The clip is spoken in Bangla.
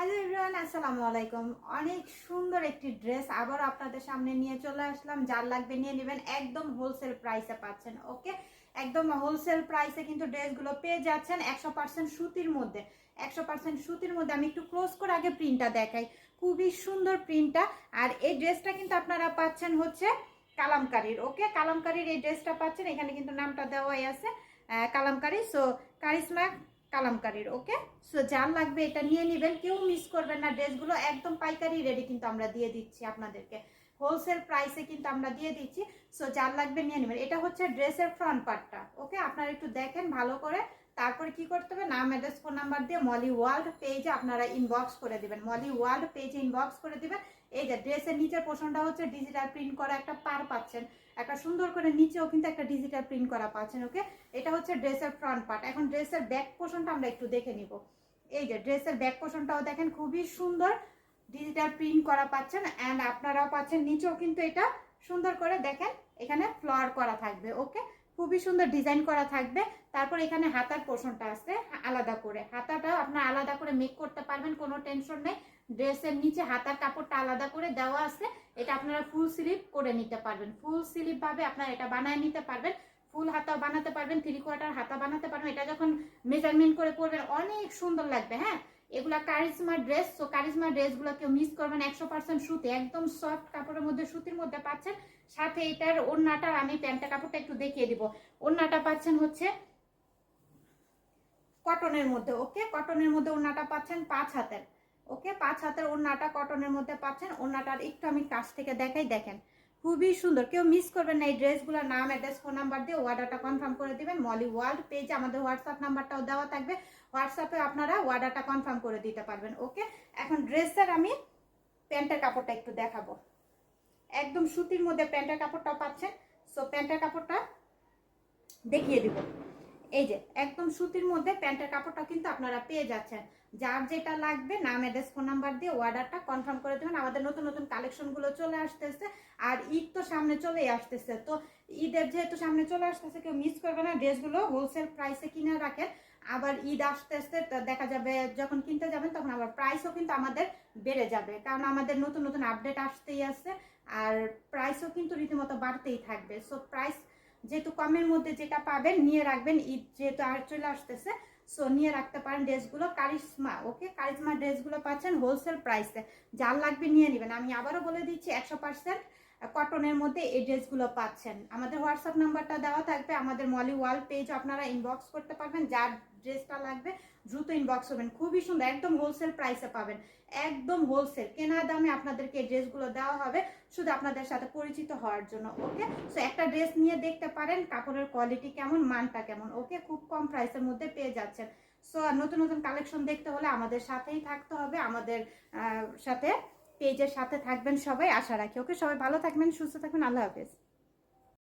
হ্যালো এভরিওয়ান আসসালামু আলাইকুম। অনেক সুন্দর একটি ড্রেস আবার আপনাদের সামনে নিয়ে চলে আসলাম। যার লাগবে নিয়ে নেবেন একদম হোলসেল প্রাইসে পাচ্ছেন ওকে একদম হোলসেল প্রাইসে কিন্তু ড্রেসগুলো পেয়ে যাচ্ছেন একশো পার্সেন্ট সুতির মধ্যে। একশো পার্সেন্ট সুতির মধ্যে আমি একটু ক্লোজ করে আগে প্রিন্টটা দেখাই। খুবই সুন্দর প্রিন্টটা আর এই ড্রেসটা কিন্তু আপনারা পাচ্ছেন হচ্ছে কালামকারির ওকে কালামকারির এই ড্রেসটা পাচ্ছেন। এখানে কিন্তু নামটা দেওয়াই আছে কালামকারি। সো কারিশমা কালামকারির, ওকে? সো যার লাগবে এটা নিয়ে নেবেন, কেউ মিস করবেন না, ড্রেসগুলো একদম পাইকারি রেডি কিন্তু আমরা দিয়ে দিচ্ছি আপনাদেরকে। হোলসেল প্রাইসে কিন্তু আমরা দিয়ে দিচ্ছি সো যার লাগবে নিয়ে নেবেন। এটা হচ্ছে ড্রেসের ফ্রন্ট পার্টটা ওকে? আপনারা একটু দেখেন ভালো করে। তারপরে কি করতে হবে? নাম অ্যাড্রেস ফোন নাম্বার দিয়ে মলি ওয়ার্ল্ড পেজে আপনারা ইনবক্স করে দেবেন। মলি ওয়ার্ল্ড পেজে ইনবক্স করে দেবেন। এই যে ড্রেসের নিচের পোর্শনটা হচ্ছে ডিজিটাল প্রিন্ট করা একটা পার পাচ্ছেন। একটা সুন্দর করে নিচেও কিন্তু একটা ডিজিটাল প্রিন্ট করা পাচ্ছেন ওকে এটা হচ্ছে ড্রেসের ফ্রন্ট পার্ট এখন ড্রেসের ব্যাক পোর্শনটা আমরা একটু দেখে নিব। এই যে ড্রেসের ব্যাক পোর্শনটাও দেখেন, খুবই সুন্দর ডিজিটাল প্রিন্ট করা পাচ্ছেন। অ্যান্ড আপনারাও পাচ্ছেন, নিচেও কিন্তু এটা সুন্দর করে দেখেন, এখানে ফ্লাওয়ার করা থাকবে ওকে খুবই সুন্দর ডিজাইন করা থাকবে। তারপর এখানে হাতার পোর্শনটা আছে, আলাদা করে। হাতাটা আপনার আলাদা করে মেক করতে পারবেন, কোনো টেনশন নেই। ড্রেসের নিচে হাতার কাপড়টা আলাদা করে দেওয়া আছে। এটা আপনারা ফুল স্লিপ করে নিতে পারবেন। ফুল স্লিপ ভাবে আপনারা এটা বানায় নিতে পারবেন। ফুল হাতাও বানাতে পারবেন থ্রি কোয়ার্টার হাতা বানাতে পারবেন। এটা যখন মেজারমেন্ট করে পরবেন, অনেক সুন্দর লাগবে হ্যাঁ? এগুলা কারিজমা ড্রেস তো কারিজমা ড্রেসগুলো কেউ মিস করবেন, একশো পার্সেন্ট সুতি, একদম সফট কাপড়ের মধ্যে, সুতির মধ্যে পাচ্ছেন। সাথে এটার ওড়নাটার আমি প্যান্টটা, কাপড়টা একটু দেখিয়ে দিব। ওড়নাটা পাচ্ছেন হচ্ছে কটনের মধ্যে ওকে কটনের মধ্যে ওড়নাটা পাচ্ছেন পাঁচ হাতের ওকে পাঁচ হাতের ওড়নাটা কটনের মধ্যে পাচ্ছেন। ওড়নাটার একটু আমি কাছ থেকে দেখাই, দেখেন। খুবই সুন্দর। কেউ মিস করবেন না এই ড্রেসগুলোর নাম অ্যাড্রেস ফোন নাম্বার দিয়ে অর্ডারটা কনফার্ম করে দিবেন। মলি ওয়ার্ল্ড পেজে আমাদের হোয়াটসঅ্যাপ নাম্বারটাও দেওয়া থাকবে। হোয়াটসঅ্যাপে আপনারা অর্ডারটা কনফার্ম করে দিতে পারবেন ওকে এখন ড্রেসের আমি প্যান্টের কাপড়টা একটু দেখাবো। একদম সুতির মধ্যে প্যান্টের কাপড়টা পাচ্ছেন সো প্যান্টের কাপড়টা দেখিয়ে দিব। এই যে, একদম সুতির মধ্যে প্যান্টের কাপড়টা কিন্তু আপনারা পেয়ে যাচ্ছেন। যার যেটা লাগবে, নাম অ্যাড্রেস ফোন নাম্বার দিয়ে অর্ডারটা কনফার্ম করে দেবেন। আমাদের নতুন নতুন কালেকশনগুলো চলে আসতেছে আর ঈদ তো সামনে চলেই আসতেছে। তো ঈদের যেহেতু সামনে চলে আসতেছে, কেউ মিস করবে না। ড্রেসগুলো হোলসেল প্রাইসে কিনে রাখেন। আবার ঈদ আসতে আসতে দেখা যাবে যখন কিনতে যাবেন, তখন আবার প্রাইসও কিন্তু আমাদের বেড়ে যাবে। কারণ আমাদের নতুন নতুন আপডেট আসতেই আছে আর প্রাইসও কিন্তু রীতিমতো বাড়তেই থাকবে। সো প্রাইস যেহেতু কমের মধ্যে যেটা পাবেন, নিয়ে রাখবেন, ঈদ যেহেতু আর চলে আসতেছে সো নিয়ে রাখতে পারেন ড্রেসগুলো। কারিশমা, ওকে? কারিশমা ড্রেসগুলো পাচ্ছেন হোলসেল প্রাইসে যার লাগবে নিয়ে নেবেন। আমি আবারও বলে দিচ্ছি, একশো পার্সেন্ট কটনের মধ্যে এই ড্রেসগুলো পাচ্ছেন। আমাদের হোয়াটসঅ্যাপ নাম্বারটা দেওয়া থাকবে, আমাদের মলি ওয়াল পেজ আপনারা ইনবক্স করতে পারবেন, যার ড্রেসটা লাগবে, দ্রুত ইনবক্স করবেন খুবই সুন্দর, একদম হোলসেল প্রাইসে পাবেন। একদম হোলসেল কেনা দামে আপনাদেরকে এই ড্রেসগুলো দেওয়া হবে, শুধু আপনাদের সাথে পরিচিত হওয়ার জন্য ওকে সো একটা ড্রেস নিয়ে দেখতে পারেন, কাপড়ের কোয়ালিটি কেমন, মানটা কেমন ওকে খুব কম প্রাইসের মধ্যে পেয়ে যাচ্ছেন। সো নতুন নতুন কালেকশন দেখতে হলে আমাদের সাথেই থাকতে হবে, আমাদের সাথে পেজের সাথে থাকবেন সবাই। আশা রাখি। ওকে সবাই ভালো থাকবেন সুস্থ থাকবেন। আল্লাহ হাফেজ।